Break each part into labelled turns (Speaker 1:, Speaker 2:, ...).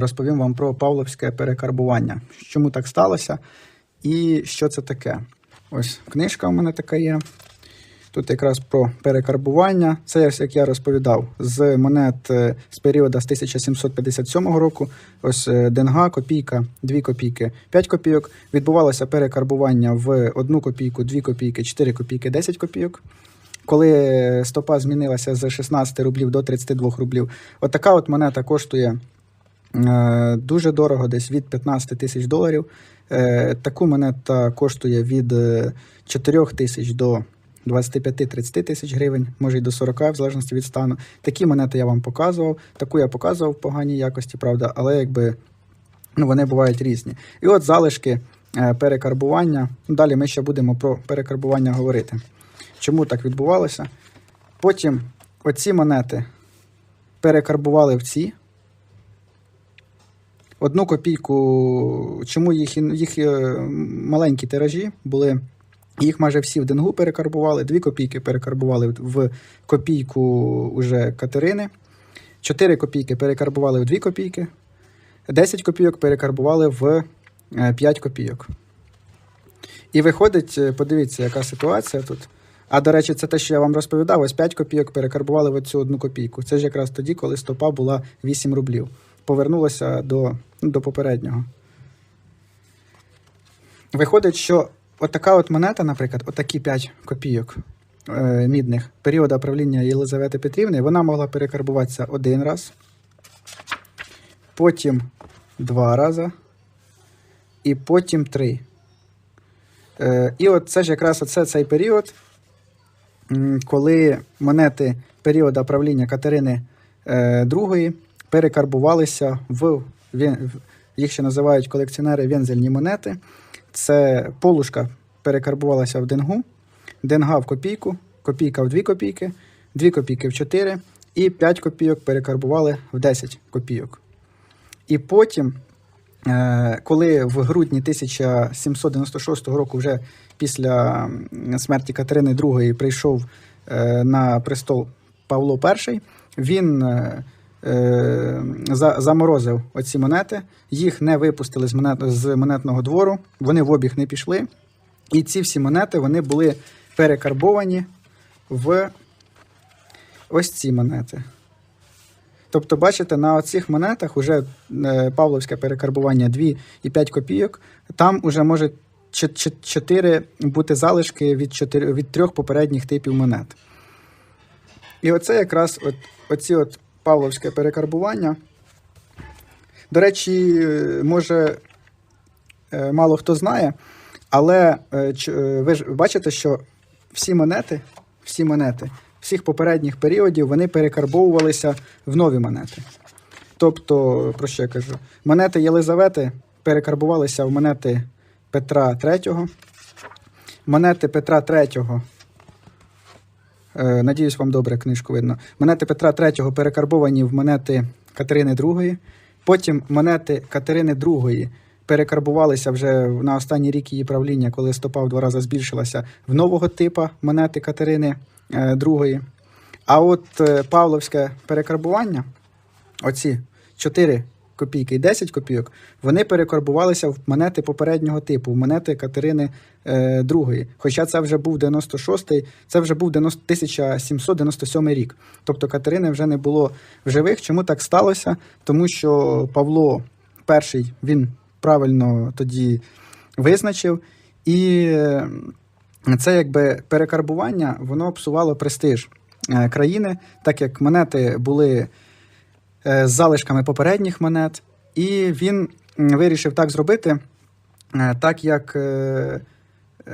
Speaker 1: Розповім вам про павловське перекарбування. Чому так сталося і що це таке? Ось книжка у мене така є. Тут якраз про перекарбування. Це, як я розповідав, з монет е, з періоду з 1757 року. Ось е, денга, копійка, 2 копійки, 5 копійок. Відбувалося перекарбування в 1 копійку, 2 копійки, 4 копійки, 10 копійок. Коли стопа змінилася з 16 рублів до 32 рублів, отака от монета коштує е, дуже дорого, десь від 15 тисяч доларів. Е, Таку монета коштує від е, 4 тисяч до 25-30 тисяч гривень, може й до 40, в залежності від стану. Такі монети я вам показував. Таку я показував в поганій якості, правда, але якби ну, вони бувають різні. І от залишки е, перекарбування. Далі ми ще будемо про перекарбування говорити. Чому так відбувалося? Потім оці монети перекарбували в ці. Одну копійку, чому їх, їх е, маленькі тиражі були, їх майже всі в денгу перекарбували, дві копійки перекарбували в копійку уже Катерини, 4 копійки перекарбували в 2 копійки, 10 копійок перекарбували в 5 копійок. І виходить, е, подивіться, яка ситуація тут. А до речі, це те, що я вам розповідав, ось 5 копійок перекарбували в цю одну копійку. Це ж якраз тоді, коли стопа була 8 рублів. Повернулося до, до попереднього. Виходить, що отака от монета, наприклад, отакі 5 копійок е, мідних періоду правління Єлизавети Петрівни, вона могла перекарбуватися один раз, потім два рази, і потім три. Е, і от це ж якраз оце цей період, коли монети періоду правління Катерини е, II перекарбувалися в, їх ще називають колекціонери вензельні монети. Це полушка перекарбувалася в денгу, денга в копійку, копійка в 2 копійки, 2 копійки в 4 і 5 копійок перекарбували в 10 копійок. І потім, е, коли в грудні 1796 року, вже після смерті Катерини II, прийшов е, на престол Павло І, він е, заморозив оці монети, їх не випустили з, монет, з монетного двору, вони в обіг не пішли. І ці всі монети вони були перекарбовані в ось ці монети. Тобто, бачите, на оцих монетах уже е, павловське перекарбування 2 і 5 копійок, там уже може 4 бути залишки від, 4, від трьох попередніх типів монет. І оце якраз от, оці от павловське перекарбування. До речі, е, може, е, мало хто знає, але е, ви ж бачите, що всі монети, всі монети всіх попередніх періодів вони перекарбовувалися в нові монети. Тобто, про що я кажу? Монети Єлизавети перекарбувалися в монети Петра III. Монети Петра III. Е, надіюсь, вам добре книжку видно. Монети Петра III перекарбовані в монети Катерини II. Потім монети Катерини II перекарбувалися вже на останній рік її правління, коли стопа в два рази збільшилася в нового типа монети Катерини е, II. А от е, Павловське перекарбування, оці 4 копійки і 10 копійок, вони перекарбувалися в монети попереднього типу, в монети Катерини е, II. Хоча це вже був 96-й, це вже був 90 1797 рік. Тобто Катерини вже не було в живих. Чому так сталося? Тому що Павло І він правильно тоді визначив, і е, це якби перекарбування, воно псувало престиж е, країни, так як монети були е, з залишками попередніх монет, і він вирішив так зробити, е, так як е, е,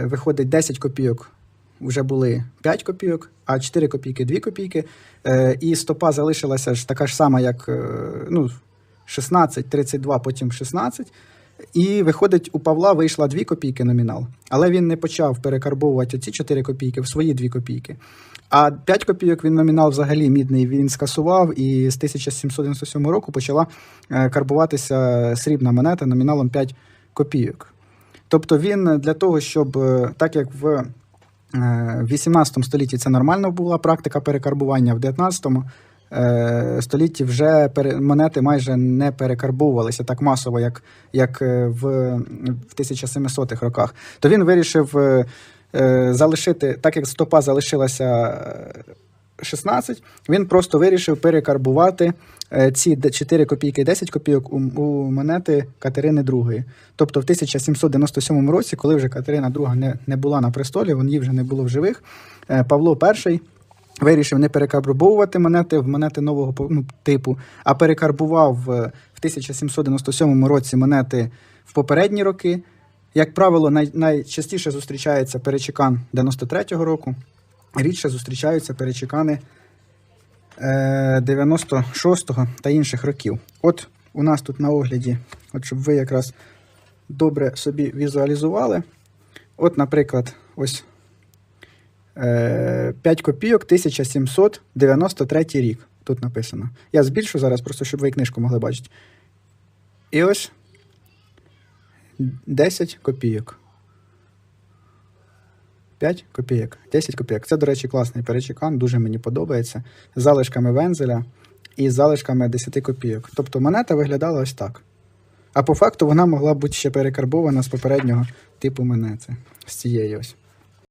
Speaker 1: виходить 10 копійок. Вже були 5 копійок, а 4 копійки 2 копійки. Е, і стопа залишилася ж така ж сама, як е, ну, 16, 32, потім 16. І виходить, у Павла вийшла 2 копійки номінал, але він не почав перекарбовувати ці 4 копійки в свої 2 копійки. А 5 копійок він номінал взагалі мідний він скасував, і з 1797 року почала е, карбуватися срібна монета номіналом 5 копійок. Тобто він для того, щоб е, так як в е, 18 столітті це нормально була практика перекарбування, в 19-му е, столітті вже монети майже не перекарбовувалися так масово, як, як е, в, в 1700-х роках. То він вирішив е, е, залишити, так як стопа залишилася е, 16, він просто вирішив перекарбувати е, ці де- 4 копійки і 10 копійок у, у монети Катерини II. Тобто в 1797 році, коли вже Катерина II не, не була на престолі, її вже не було в живих, е, Павло І вирішив не перекарбовувати монети в монети нового ну, типу, а перекарбував е, в 1797 році монети в попередні роки. Як правило, най, найчастіше зустрічається перечекан 93-го року, рідше зустрічаються перечекани е, 96-го та інших років. От у нас тут на огляді, от щоб ви якраз добре собі візуалізували. От, наприклад, ось 5 копійок 1793 рік. Тут написано. Я збільшу зараз, просто щоб ви книжку могли бачити. І ось 10 копійок. 5 копійок, 10 копійок. Це, до речі, класний перечекан, дуже мені подобається. З залишками вензеля і з залишками 10 копійок. Тобто монета виглядала ось так. А по факту вона могла бути ще перекарбована з попереднього типу монети. З цієї ось.